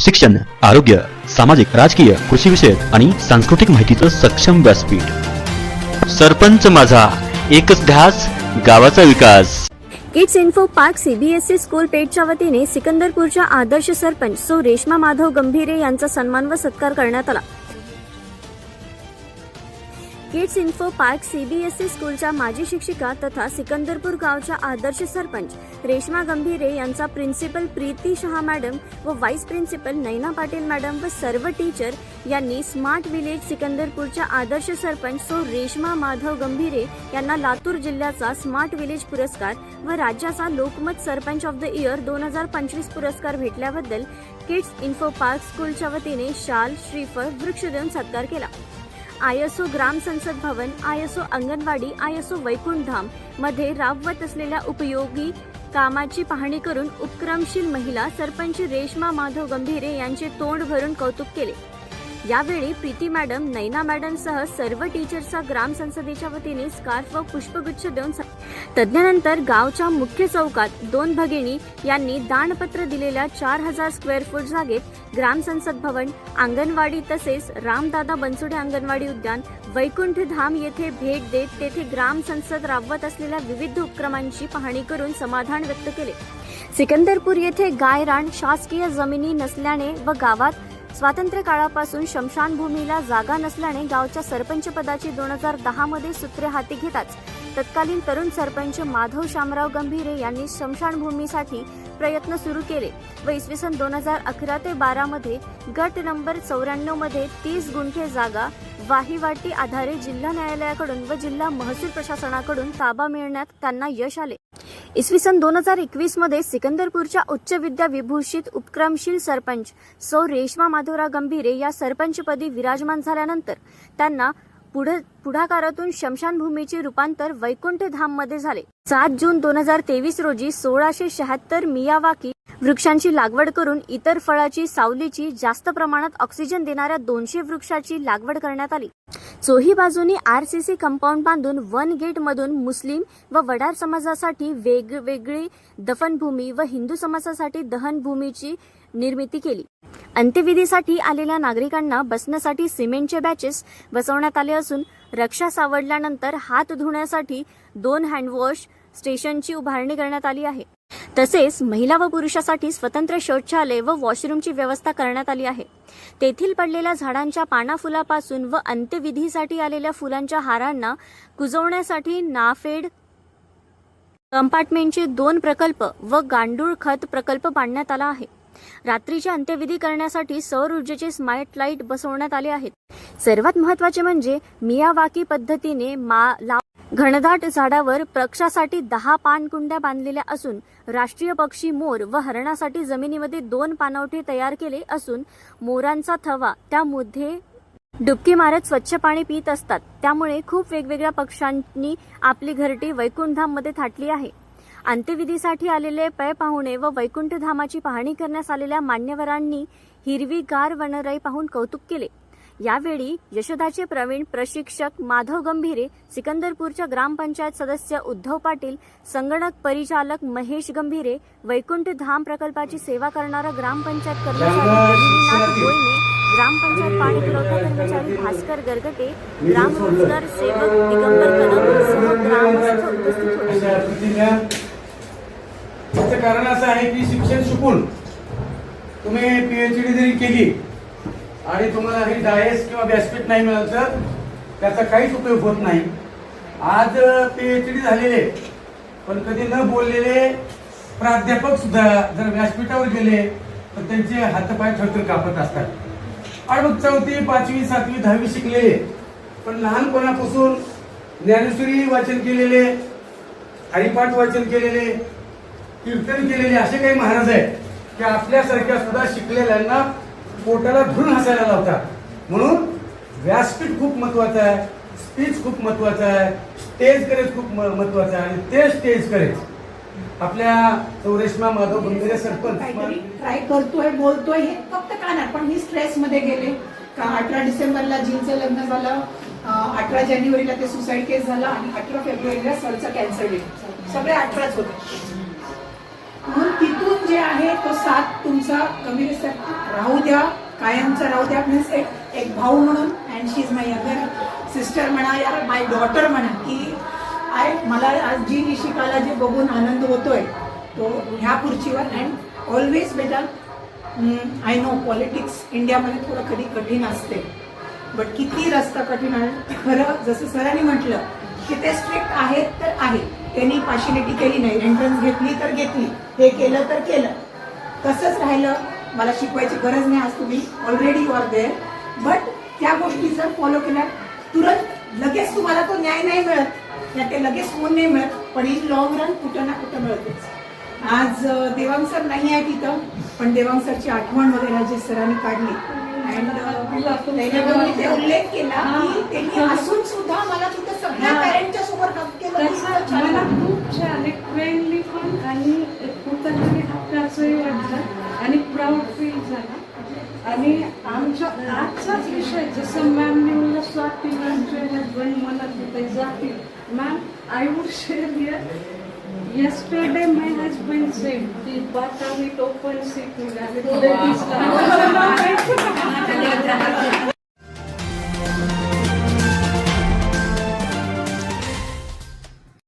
शिक्षण आरोग्य सामाजिक राजकीय कृषी विषयक आणि सांस्कृतिक माहितीचं सक्षम व्यासपीठ. सरपंच माझा एकच ध्यास गावाचा विकास. Kids info park C B S E school पेठच्या वतीने सिकंदरपूरच्या आदर्श सरपंच सो रेश्मा माधव गंभीरे यांचा सन्मान व सत्कार करण्यात आला. किड्स इन्फो पार्क सीबीएसई स्कूलच्या माजी शिक्षिका तथा सिकंदरपूर गावच्या आदर्श सरपंच रेश्मा गंभीरे यांचा प्रिन्सिपल प्रीती शहा मॅडम व vice principal Naina Patil madam व सर्व टीचर यांनी स्मार्ट विलेज सिकंदरपूरच्या आदर्श सरपंच सो रेश्मा माधव गंभीरे यांना लातूर जिल्ह्याचा स्मार्ट विलेज पुरस्कार व राज्याचा Lokmat sarpanch of the year दोन हजार पंचवीस पुरस्कार भेटल्याबद्दल किड्स इन्फो पार्क स्कूलच्या वतीने शाल श्रीफळ वृक्ष देऊन सत्कार केला. आयएसओ ग्राम संसद भवन I S O anganwadi I S O वैकुंठधाममध्ये राबवत असलेल्या उपयोगी कामाची पाहणी करून उपक्रमशील महिला सरपंच रेश्मा माधव गंभीरे यांचे तोंड भरून कौतुक केले. यावेळी प्रीती मॅडम नैना मॅडमसह सर्व टीचर्सचा ग्राम संसदेच्या वतीने स्कार्फ व पुष्पगुच्छ देऊन तज्ज्ञानंतर तज्ञानंतर गावच्या मुख्य चौकात दोन भगिनी यांनी दानपत्र दिलेल्या चार हजार स्क्वेअर फूट जागेत ग्राम संसद भवन अंगणवाडी तसेच रामदादा बनसुडे अंगणवाडी उद्यान वैकुंठ धाम येथे भेट देत तेथे ग्राम संसद राबवत असलेल्या विविध उपक्रमांची पाहणी करून समाधान व्यक्त केले. सिकंदरपूर येथे गायरान शासकीय जमिनी नसल्याने व गावात स्वातंत्र्य काळापासून शमशानभूमीला जागा नसल्याने गावच्या सरपंच पदाची दोन हजार दहा मध्ये सूत्रे हाती घेताच तत्कालीन तरुण सरपंच माधव शामराव गंभीरे यांनी स्मशानभूमीसाठी प्रयत्न सुरू केले. व इसवी सन दोन हजार अकरा ते बारा मध्ये गट नंबर चौऱ्याण्णवमध्ये तीस गुंठे जागा वाहिवाटी आधारे जिल्हा न्यायालयाकडून व जिल्हा महसूल प्रशासनाकडून ताबा मिळण्यात त्यांना यश आले. इसवी सन दोन हजार एकवीसमध्ये सिकंदरपूरच्या उच्च विद्या विभूषित उपक्रमशील सरपंच सौ रेश्मा माधवराव गंभीरे या सरपंचपदी विराजमान झाल्यानंतर त्यांना पुढे पुढाकारातून शमशानभूमीचे रूपांतर वैकुंठ धाममध्ये झाले. सात जून दोन हजार तेवीस रोजी सोळाशे शहात्तर मियावाकी वृक्षांची लागवड करून इतर फळाची सावलीची जास्त प्रमाणात ऑक्सिजन देणाऱ्या दोनशे वृक्षाची लागवड करण्यात आली. चोही बाजूनी सी कंपाऊंड बांधून वन गेट मधून मुस्लिम व वडार समाजासाठी वेगवेगळी दफनभूमी व हिंदू समाजासाठी दहनभूमीची निर्मिती केली. अंत्यविधीसाठी आलेल्या नागरिकांना बसण्यासाठी सिमेंटचे बॅचेस बसवण्यात आले असून रक्षा सावडल्यानंतर हात धुण्यासाठी दोन हँडवॉश स्टेशनची उभारणी करण्यात आली आहे. तसेच महिला व पुरुषासाठी स्वतंत्र शौचालय व वॉशरूमची व्यवस्था करण्यात आली आहे. तेथील पडलेल्या झाडांच्या पानाफुलापासून व अंत्यविधीसाठी आलेल्या फुलांच्या हारांना कुजवण्यासाठी नाफेड कंपार्टमेंटचे दोन प्रकल्प व गांडूळ खत प्रकल्प बांधण्यात आला आहे. रात्रीचे अंत्यविधी करण्यासाठी सौर ऊर्जेचे स्मार्ट लाइट बसवण्यात आले आहेत. सर्वात महत्त्वाचे म्हणजे मियावाकी पद्धतीने मा घनदाट झाडावर पक्षासाठी दहा पानकुंड्या बांधलेल्या असून राष्ट्रीय पक्षी मोर व हरणासाठी जमिनीमध्ये दोन पानवठे तयार केले असून मोरांचा थवा त्यामध्ये डुबकी मारत स्वच्छ पाणी पित असतात. त्यामुळे खूप वेगवेगळ्या पक्ष्यांनी आपली घरटी वैकुंठधाममध्ये थाटली आहे. अंत्यविधीसाठी आलेले पै पाहुणे व वैकुंठधामाची पाहणी करण्यास आलेल्या मान्यवरांनी हिरवीगार वनराई पाहून कौतुक केले. यावेळी यशोदाचे प्रवीण प्रशिक्षक माधव गंभीरे सिकंदरपूरच्या ग्रामपंचायत सदस्य उद्धव पाटील संगणक परिचालक महेश गंभीरे वैकुंठ धाम प्रकल्पाची सेवा करणारा ग्रामपंचायत कर्मचारी ग्रामपंचायत पाणी पुरवठा कर्मचारी भास्कर गरगटे ग्रामरोजगार सेवक दिगंबर कदम ग्रामस्थ उपस्थित होते. याचं कारण असं आहे की शिक्षण शिकून तुम्ही पीएचडी जरी केली आणि तुम्हाला हे डायस किंवा व्यासपीठ नाही मिळालं तर त्याचा काहीच उपयोग होत नाही. आज पीएचडी झालेले पण कधी न बोललेले प्राध्यापक सुद्धा जर व्यासपीठावर गेले तर त्यांचे हातपाय थरथर कापत असतात. आणि चौथी पाचवी सातवी दहावी शिकलेले पण लहानपणापासून ज्ञानेश्वरी वाचन केलेले हरिपाठ वाचन केलेले कीर्तन केलेले असे काही महाराज आहेत की आपल्यासारख्या सुद्धा शिकलेल्यांना पोटाला धुरून हसायला लावतात. म्हणून व्यासपीठ खूप महत्वाचं आहे स्पीच खूप महत्वाचं आहे स्टेज करेज खूप महत्वाचं आहे आणि ते स्टेज करेज आपल्या चौरेश्मा माधव गंभीरे सरपंच ट्राय करतोय बोलतोय हे फक्त का नाही पण मी स्ट्रेस मध्ये गेले. का अठरा डिसेंबरला जीनचं लग्न झालं अठरा जानेवारीला ते सुसाईड केस झाला आणि अठरा फेब्रुवारीला सरचं कॅन्सर डेट सगळे अठराच होते. म्हणून तिथून जे आहे तो साथ तुमचा कमी राहू द्या कायमचा राहू द्या. मीन्स एक एक भाऊ म्हणून and she is my other sister म्हणा या माय डॉटर म्हणा की आय मला आज जी निशिकाला जे बघून आनंद होतोय तो ह्या खुर्चीवर अँड ऑलवेज बेटा आय नो पॉलिटिक्स इंडियामध्ये थोडं कधी कठीण असते. बट किती रस्ता कठीण आहे. खरं जसं सरांनी म्हटलं की ते स्ट्रिक्ट आहेत तर आहे त्यांनी पाशिलिटी केली नाही. एंट्रन्स घेतली तर घेतली. हे केलं तर केलं. तसंच राहिलं. मला शिकवायची गरज नाही आज तुम्ही. Already you are there but त्या गोष्टी जर फॉलो केल्या तुरंत लगेच तुम्हाला तो न्याय नाही मिळत. या ते लगेच होऊन नाही मिळत. पण इन लॉंग रन कुठं ना कुठं मिळतेच. आज देवांग सर नाही आहे तिथं पण देवांग सरची आठवण वगैरे जे सरांनी काढली त्यांनी ते उल्लेख केला की त्यांनी असून सुद्धा मला तिथं सगळ्या. पॅरेंटच्या समोर केलं. मला खूप छान एक फ्रेंडली पण आणि कुठंतरी हक्काचंही वाटलं आणि प्राऊड फील झाला. आणि आमचा आजचाच विषय जसं मॅमने मला स्वाती मॅमचे हजबंड म्हणत होते जातील ma'am I would share here Yesterday my husband said, "The बात आम्ही open आणि ladies ला."